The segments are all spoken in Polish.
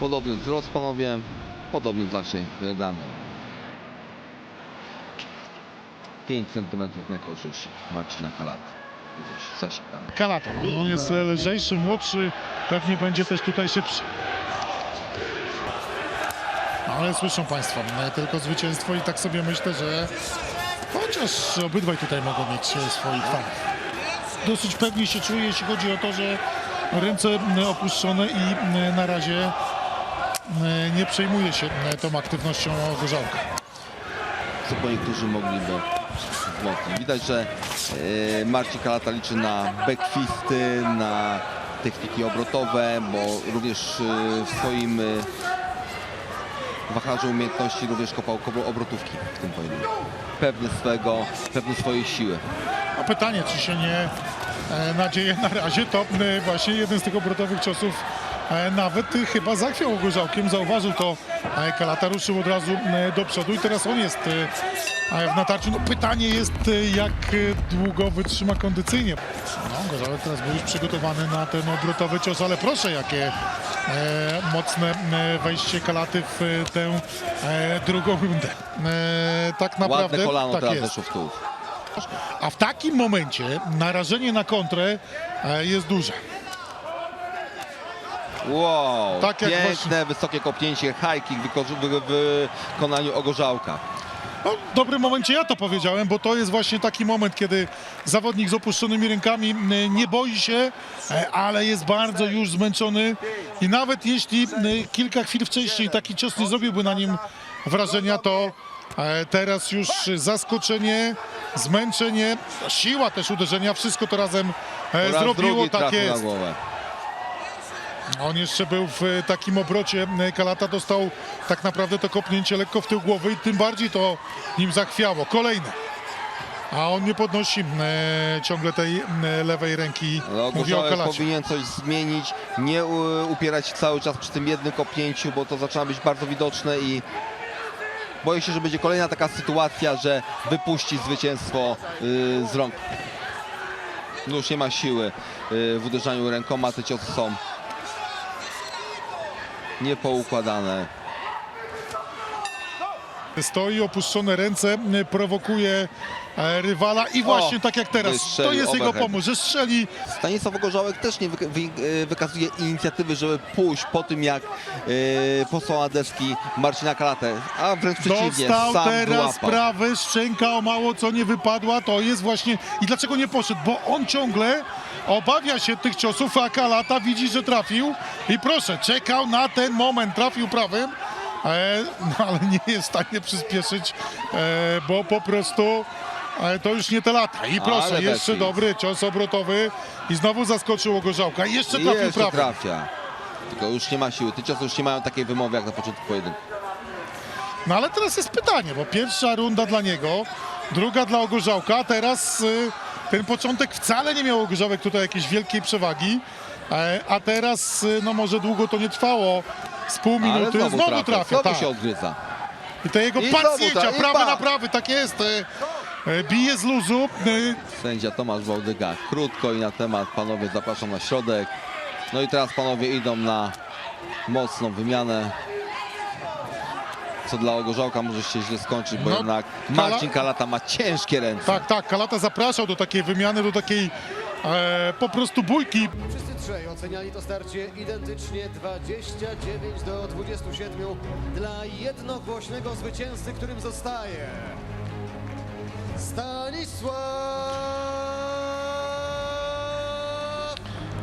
Podobny wzrost panowie, podobny w naszej wygranej. 5 cm na korzyść Marcina zasikamy. Kalata. On jest lżejszy, młodszy, pewnie będzie też tutaj szybszy. Ale słyszą Państwo, tylko zwycięstwo i tak sobie myślę, że chociaż obydwaj tutaj mogą mieć swoich fanów. Dosyć pewnie się czuję, jeśli chodzi o to, że ręce opuszczone i na razie nie przejmuje się m, tą aktywnością Gorzałka. co niektórzy mogliby. Widać, że e, Marcin Kalata liczy na backfisty, na techniki obrotowe, bo również e, w swoim e, wachlarzu umiejętności również kopał obrotówki w tym pojedynku. Pewny swego, pewny swojej siły. A pytanie, czy się nie e, nadzieje na razie, to e, właśnie jeden z tych obrotowych ciosów e, nawet chyba zachwiał gorzałkiem, zauważył to Kalata, ruszył od razu e, do przodu i teraz on jest e, w natarciu. No pytanie jest, e, jak długo wytrzyma kondycyjnie. No, Gorzałek teraz był już przygotowany na ten obrotowy cios, ale proszę, jakie e, mocne e, wejście Kalaty w e, tę e, drugą rundę. E, tak naprawdę, Ładne kolano tak teraz jest. A w takim momencie narażenie na kontrę e, jest duże. Wow, Tak piękne, właśnie- wysokie kopnięcie, high kick w wyko- w wykonaniu Ogorzałka. No, w dobrym momencie ja to powiedziałem, bo to jest właśnie taki moment, kiedy zawodnik z opuszczonymi rękami nie boi się, e, ale jest bardzo już zmęczony i nawet jeśli kilka chwil wcześniej taki cios nie zrobiłby na nim wrażenia, to e, teraz już zaskoczenie, zmęczenie, siła też uderzenia, wszystko to razem e, zrobiło, tak jest. Głowę. On jeszcze był w e, takim obrocie. e, Kalata dostał tak naprawdę to kopnięcie lekko w tył głowy i tym bardziej to nim zachwiało. Kolejne. A on nie podnosi e, ciągle tej e, lewej ręki. No, Mówi o Kalacie. powinien coś zmienić, nie u, upierać się cały czas przy tym jednym kopnięciu, bo to zaczyna być bardzo widoczne i boję się, że będzie kolejna taka sytuacja, że wypuści zwycięstwo y, z rąk. No Już nie ma siły y, w uderzaniu rękoma, te ciosy są niepoukładane. Stoi, opuszczone ręce, e, prowokuje e, rywala i właśnie tak jak teraz. To jest jego overhead. pomysł, że strzeli Stanisław Gorzałek też nie wy- y, wykazuje inicjatywy, żeby pójść po tym jak y, posłał na deski Marcina Kalatę, a wręcz przeciwnie, Dostał sam teraz wyłapał. prawy, szczęka o mało co nie wypadła, to jest właśnie... I dlaczego nie poszedł? Bo on ciągle obawia się tych ciosów, a Kalata widzi, że trafił i proszę, czekał na ten moment, trafił prawym, no, ale nie jest w stanie przyspieszyć, e, bo po prostu e, to już nie te lata. I proszę, Ale jeszcze dobry cios obrotowy i znowu zaskoczył Gorzałka. I jeszcze I trafił jeszcze trafia. Tylko już nie ma siły. Te ciosy już nie mają takiej wymowy jak na początku pojedynku. No ale teraz jest pytanie, bo pierwsza runda dla niego, druga dla Ogorzałka, a teraz y, ten początek wcale nie miał Ogorzałek tutaj jakiejś wielkiej przewagi, e, a teraz y, no może długo to nie trwało, z pół minuty, znowu, znowu, trafia, trafia, znowu tak. się odgryza. I te jego I i prawy na prawy, tak jest, e, e, bije z luzu, e, Sędzia Tomasz Wałdyga krótko i na temat. Panowie zapraszam na środek. No i teraz panowie idą na mocną wymianę. Co dla Ogorzałka może się źle skończyć, bo No, jednak Marcin Kalata ma ciężkie ręce. tak, tak, Kalata zapraszał do takiej wymiany, do takiej e, po prostu bójki, Wszyscy trzej oceniali to starcie identycznie 29 do 27 dla jednogłośnego zwycięzcy, którym zostaje Stanisław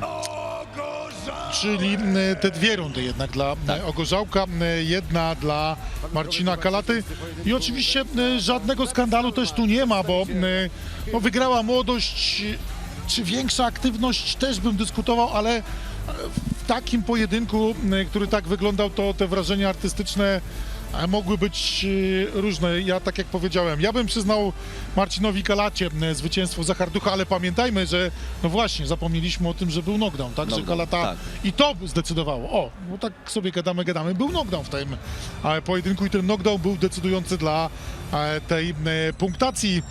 Ogorzał! Czyli te dwie rundy jednak dla Tak. Ogorzałka, jedna dla Marcina Kalaty i oczywiście żadnego skandalu też tu nie ma, bo no, wygrała młodość, czy większa aktywność też bym dyskutował, ale y, w takim pojedynku, y, który tak wyglądał, to te wrażenia artystyczne e, mogły być różne. Ja tak jak powiedziałem, ja bym przyznał Marcinowi Kalacie zwycięstwo Zacharducha, ale pamiętajmy, że no właśnie, zapomnieliśmy o tym, że był knockdown, tak? Że Knockdown, Kalata tak. i to zdecydowało. O, no tak sobie gadamy, gadamy. Był knockdown w tym e, pojedynku i ten knockdown był decydujący dla e, tej e, punktacji.